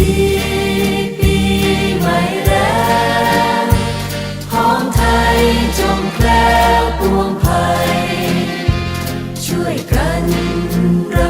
ดีปีใม่แล้วของไทยจงแคล้วปวงภัย ช่วยกันรั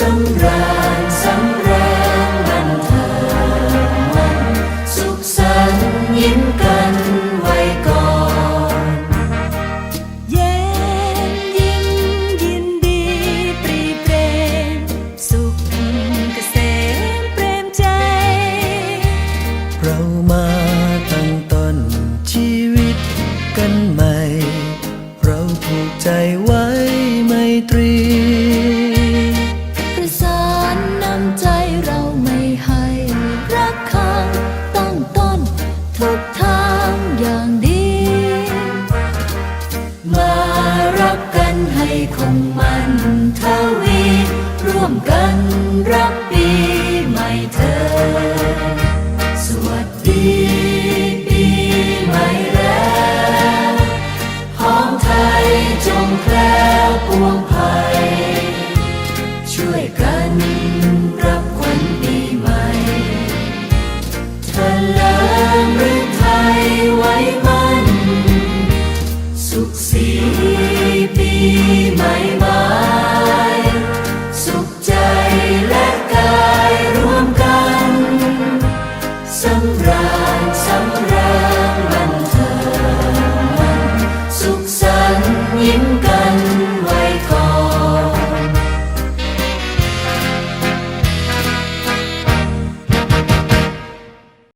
สำราญสำราญมันเถิมันสุขสันต์ยิ้มกันไว้ก่อน เย็นยิ้มยินดีปรีเปรมสุขเกษเปรมใจ เรามาตั้งต้นชีวิตกันใหม่ เราผูกใจไว้ไม่ตรีันให้คงมันทวี ร่วมกันรับปีใหม่เธอ สวัสดีปีใหม่แล้วหองไทยจงแคล้วปวงภัย